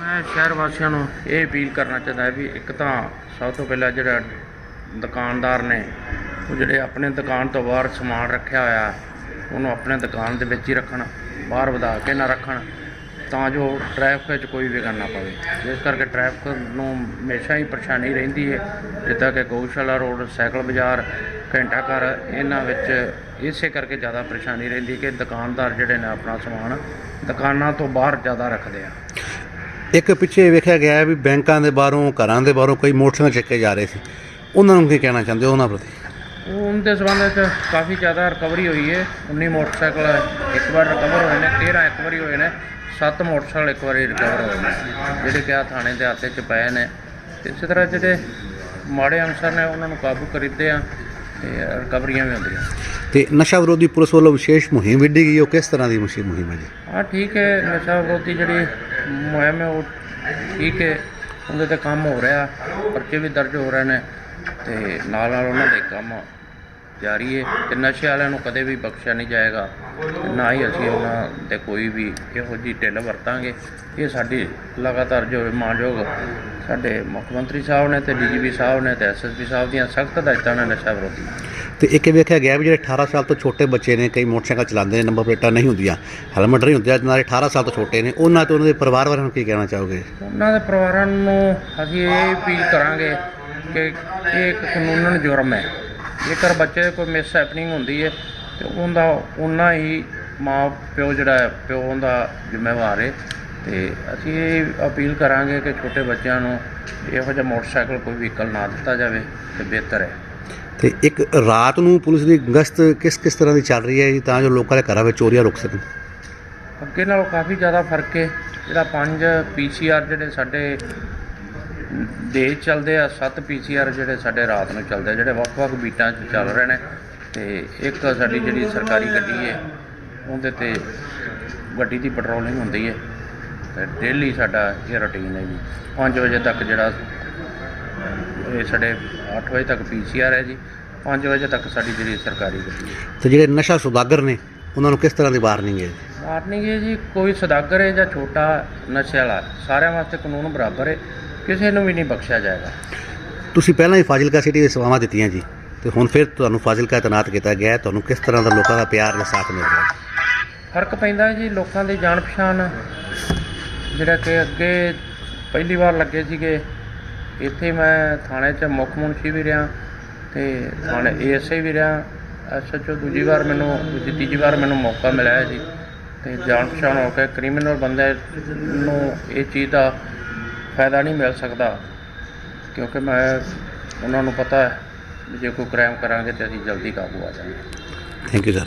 ਮੈਂ ਸ਼ਹਿਰ ਵਾਸੀਆਂ ਨੂੰ ਇਹ ਅਪੀਲ ਕਰਨਾ ਚਾਹੁੰਦਾ ਵੀ ਇੱਕ ਤਾਂ ਸਭ ਤੋਂ ਪਹਿਲਾਂ ਜਿਹੜਾ ਦੁਕਾਨਦਾਰ ਨੇ, ਉਹ ਜਿਹੜੇ ਆਪਣੇ ਦੁਕਾਨ ਤੋਂ ਬਾਹਰ ਸਮਾਨ ਰੱਖਿਆ ਹੋਇਆ, ਉਹਨੂੰ ਆਪਣੇ ਦੁਕਾਨ ਦੇ ਵਿੱਚ ਹੀ ਰੱਖਣ, ਬਾਹਰ ਵਧਾ ਕੇ ਨਾ ਰੱਖਣ, ਤਾਂ ਜੋ ਟ੍ਰੈਫਿਕ ਵਿੱਚ ਕੋਈ ਵਿਘਨ ਨਾ ਪਵੇ। ਇਸ ਕਰਕੇ ਟ੍ਰੈਫਿਕ ਨੂੰ ਹਮੇਸ਼ਾ ਹੀ ਪਰੇਸ਼ਾਨੀ ਰਹਿੰਦੀ ਹੈ, ਜਿੱਦਾਂ ਕਿ ਗਊਸ਼ਾਲਾ ਰੋਡ, ਸਾਈਕਲ ਬਾਜ਼ਾਰ, ਘੰਟਾ ਘਰ, ਇਹਨਾਂ ਵਿੱਚ ਇਸੇ ਕਰਕੇ ਜ਼ਿਆਦਾ ਪਰੇਸ਼ਾਨੀ ਰਹਿੰਦੀ ਕਿ ਦੁਕਾਨਦਾਰ ਜਿਹੜੇ ਨੇ ਆਪਣਾ ਸਮਾਨ ਦੁਕਾਨਾਂ ਤੋਂ ਬਾਹਰ ਜ਼ਿਆਦਾ ਰੱਖਦੇ ਆ। ਇੱਕ ਪਿੱਛੇ ਵੇਖਿਆ ਗਿਆ ਵੀ ਬੈਂਕਾਂ ਦੇ ਬਾਹਰੋਂ ਘਰਾਂ ਦੇ ਬਾਹਰੋਂ ਕਈ ਮੋਟਰਸਾਈਕਲ ਚੱਕੇ ਜਾ ਰਹੇ ਸੀ। ਉਹਨਾਂ ਨੂੰ ਕੀ ਕਹਿਣਾ ਚਾਹੁੰਦੇ ਹੋ ਉਹਨਾਂ ਪ੍ਰਤੀ? ਉਹਦੇ ਸੰਬੰਧ ਵਿੱਚ ਕਾਫੀ ਜ਼ਿਆਦਾ ਰਿਕਵਰੀ ਹੋਈ ਹੈ। 19 ਮੋਟਰਸਾਈਕਲ ਇੱਕ ਵਾਰ ਰਿਕਵਰ ਹੋਏ ਨੇ 13 ਇੱਕ ਵਾਰੀ ਹੋਏ ਨੇ 7 ਮੋਟਰਸਾਈਕਲ ਇੱਕ ਵਾਰੀ ਰਿਕਵਰ ਹੋਏ ਨੇ ਜਿਹੜੇ ਕਿ ਆ ਥਾਣੇ ਦੇ ਹੱਥੇ 'ਚ ਪਏ ਨੇ। ਇਸੇ ਤਰ੍ਹਾਂ ਜਿਹੜੇ ਮਾੜੇ ਅਨਸਰ ਨੇ ਉਹਨਾਂ ਨੂੰ ਕਾਬੂ ਕਰੀਦੇ ਆ ਤੇ ਰਿਕਵਰੀਆਂ ਵੀ ਹੁੰਦੀਆਂ। ਤੇ ਨਸ਼ਾ ਵਿਰੋਧੀ ਪੁਲਿਸ ਵੱਲੋਂ ਵਿਸ਼ੇਸ਼ ਮੁਹਿੰਮ ਵਿੱਢੀ ਗਈ ਉਹ ਕਿਸ ਤਰ੍ਹਾਂ ਦੀ ਮੁਹਿੰਮ ਹੈ ਜੀ? ਹਾਂ ਠੀਕ ਹੈ ਨਸ਼ਾ ਵਿਰੋਧੀ ਜਿਹੜੀ ਮੁਹਿੰਮ ਹੈ ਉਹ ਠੀਕ ਹੈ, ਉਹਦੇ ਤੇ ਕੰਮ ਹੋ ਰਿਹਾ, ਪਰਚੇ ਵੀ ਦਰਜ ਹੋ ਰਹੇ ਨੇ ਤੇ ਨਾਲ ਨਾਲ ਉਹਨਾਂ ਦੇ ਕੰਮ ਜਾਰੀ ਹੈ ਤੇ ਨਸ਼ੇ ਵਾਲਿਆਂ ਨੂੰ ਕਦੇ ਵੀ ਬਖਸ਼ਿਆ ਨਹੀਂ ਜਾਏਗਾ ਤੇ ਨਾ ਹੀ ਅਸੀਂ ਉਹਨਾਂ ਤੇ ਕੋਈ ਵੀ ਇਹੋ ਜਿਹੀ ਢਿੱਲ ਵਰਤਾਂਗੇ। ਇਹ ਸਾਡੀ ਲਗਾਤਾਰ ਜੋ ਮਾਨਯੋਗ ਸਾਡੇ ਮੁੱਖ ਮੰਤਰੀ ਸਾਹਿਬ ਨੇ ਤੇ ਡੀਜੀਪੀ ਸਾਹਿਬ ਨੇ ਤੇ ਐਸਐਸਪੀ ਸਾਹਿਬ ਦੀਆਂ ਸਖਤ ਹਦਾਇਤਾਂ ਨੇ ਨਸ਼ਾ ਵਿਰੋਧੀ। ਤੇ ਇੱਕ ਇਹ ਵੇਖਿਆ ਗਿਆ ਵੀ ਜਿਹੜੇ 18 ਸਾਲ ਤੋਂ ਛੋਟੇ ਬੱਚੇ ਨੇ, ਕਈ ਮੋਟਰਸਾਈਕਲ ਚਲਾਉਂਦੇ ਨੇ, ਨੰਬਰ ਪਲੇਟਾਂ ਨਹੀਂ ਹੁੰਦੀਆਂ, ਹੈਲਮਟ ਨਹੀਂ ਹੁੰਦੇ ਨਾਲੇ 18 ਸਾਲ ਤੋਂ ਛੋਟੇ ਨੇ, ਉਹਨਾਂ ਤੇ ਉਹਨਾਂ ਦੇ ਪਰਿਵਾਰ ਵਾਲਿਆਂ ਨੂੰ ਕੀ ਕਹਿਣਾ ਚਾਹੋਗੇ? ਉਹਨਾਂ ਦੇ ਪਰਿਵਾਰਾਂ ਨੂੰ ਅਸੀਂ ਇਹ ਅਪੀਲ ਕਰਾਂਗੇ ਕਿ ਇਹ ਇੱਕ ਕਾਨੂੰਨਨ ਜੁਰਮ ਹੈ। ਜੇਕਰ ਬੱਚੇ ਕੋਈ ਮਿਸ ਹੈਪਨਿੰਗ ਹੁੰਦੀ ਹੈ, ਤੇ ਉਹਦਾ ਉਹਨਾਂ ਹੀ ਮਾਂ ਪਿਓ ਜਿਹੜਾ ਹੈ, ਪਿਓ ਉਹਦਾ ਜ਼ਿੰਮੇਵਾਰ ਹੈ। ਤੇ ਅਸੀਂ ਇਹ ਅਪੀਲ ਕਰਾਂਗੇ ਕਿ ਛੋਟੇ ਬੱਚਿਆਂ ਨੂੰ ਇਹੋ ਜਿਹਾ ਮੋਟਰਸਾਈਕਲ ਕੋਈ ਵਹੀਕਲ ਨਾ ਦਿੱਤਾ ਜਾਵੇ ਤੇ ਬਿਹਤਰ ਹੈ। ਤੇ ਇੱਕ ਰਾਤ ਨੂੰ ਪੁਲਿਸ ਦੀ ਗਸ਼ਤ ਕਿਸ ਕਿਸ ਤਰ੍ਹਾਂ ਦੀ ਚੱਲ ਰਹੀ ਹੈ ਜੀ? ਤਾਂ ਜੋ ਲੋਕਾਂ ਦੇ ਘਰਾਂ ਵਿੱਚ ਚੋਰੀਆਂ ਰੁਕ ਸਕਣ। ਅੱਗੇ ਨਾਲੋਂ ਕਾਫੀ ਜ਼ਿਆਦਾ ਫ਼ਰਕ ਹੈ। ਜਿਹੜਾ ਪੰਜ ਪੀਸੀਆਰ ਜਿਹੜੇ ਸਾਡੇ ਦੇਸ਼ ਚੱਲਦੇ ਆ, ਸੱਤ ਪੀਸੀਆਰ ਜਿਹੜੇ ਸਾਡੇ ਰਾਤ ਨੂੰ ਚੱਲਦੇ ਆ, ਜਿਹੜੇ ਵੱਖ-ਵੱਖ ਬੀਟਾਂ 'ਚ ਚੱਲ ਰਹੇ ਨੇ। ਤੇ ਇੱਕ ਸਾਡੀ ਜਿਹੜੀ ਸਰਕਾਰੀ ਗੱਡੀ ਹੈ, ਉਹਦੇ ਤੇ ਗੱਡੀ ਦੀ ਪੈਟਰੋਲਿੰਗ ਹੁੰਦੀ ਹੈ। ਤੇ ਡੇਲੀ ਸਾਡਾ ਇਹ ਰੁਟੀਨ ਹੈ ਜੀ। 5 ਵਜੇ ਤੱਕ ਜਿਹੜਾ ਇਹ ਸਾਡੇ 8 ਵਜੇ ਤੱਕ ਪੀਸੀਆਰ ਹੈ ਜੀ। 5 ਵਜੇ ਤੱਕ ਸਾਡੀ ਜਿਹੜੀ ਸਰਕਾਰੀ ਗੱਡੀ ਹੈ। ਤੇ ਜਿਹੜੇ ਨਸ਼ਾ ਸੁਦਾਗਰ ਨੇ ਉਹਨਾਂ ਨੂੰ ਕਿਸ ਤਰ੍ਹਾਂ ਦੀ ਵਾਰਨਿੰਗ ਹੈ? ਜੀ ਵਾਰਨਿੰਗ ਹੈ ਜੀ ਕੋਈ ਸਦਾਗਰ ਹੈ ਜਾਂ ਛੋਟਾ ਨਸ਼ੇ ਵਾਲਾ ਸਾਰਿਆਂ ਵਾਸਤੇ ਕਾਨੂੰਨ ਬਰਾਬਰ ਹੈ। ਕਿਸੇ ਨੂੰ ਵੀ ਨਹੀਂ ਬਖਸ਼ਿਆ ਜਾਏਗਾ। ਤੁਸੀਂ ਪਹਿਲਾਂ ਹੀ ਫਾਜ਼ਿਲਕਾ ਸਿਟੀ ਦੇ ਸੇਵਾਵਾਂ ਦਿੱਤੀਆਂ ਜੀ ਤੇ ਹੁਣ ਫਿਰ ਤੁਹਾਨੂੰ ਫਾਜ਼ਿਲਕਾ ਤੈਨਾਤ ਕੀਤਾ ਗਿਆ ਹੈ। ਤੁਹਾਨੂੰ ਕਿਸ ਤਰ੍ਹਾਂ ਦਾ ਲੋਕਾਂ ਦਾ ਪਿਆਰ ਤੇ ਸਾਥ ਮਿਲ ਰਿਹਾ ਫ਼ਰਕ ਪੈਂਦਾ ਹੈ ਜੀ ਲੋਕਾਂ ਦੀ ਜਾਣ ਪਛਾਣ ਜਿਹੜਾ ਕਿ ਅੱਗੇ ਪਹਿਲੀ ਵਾਰ ਲੱਗੇ ਸੀਗੇ ਇੱਥੇ ਮੈਂ ਥਾਣੇ 'ਚ ਮੁੱਖ ਮੁਨਸ਼ੀ ਵੀ ਰਿਹਾ ਤੇ ਥਾਣੇ ਏਐਸਆਈ ਵੀ ਰਿਹਾ, ਐਸਐਚਓ ਦੂਜੀ ਵਾਰ ਮੈਨੂੰ, ਦੂਜੀ, ਤੀਜੀ ਵਾਰ ਮੈਨੂੰ ਮੌਕਾ ਮਿਲਿਆ ਜੀ। ਤੇ ਜਾਣ ਪਛਾਣ ਹੋ ਕੇ ਕ੍ਰਿਮੀਨਲ ਬੰਦੇ ਨੂੰ ਇਹ ਚੀਜ਼ ਦਾ ਫਾਇਦਾ ਨਹੀਂ ਮਿਲ ਸਕਦਾ, ਕਿਉਂਕਿ ਮੈਂ, ਉਹਨਾਂ ਨੂੰ ਪਤਾ ਹੈ ਜੇ ਕੋਈ ਕ੍ਰਾਈਮ ਕਰਾਂਗੇ ਤੇ ਅਸੀਂ ਜਲਦੀ ਕਾਬੂ ਆ ਜਾਵਾਂਗੇ। Thank you sir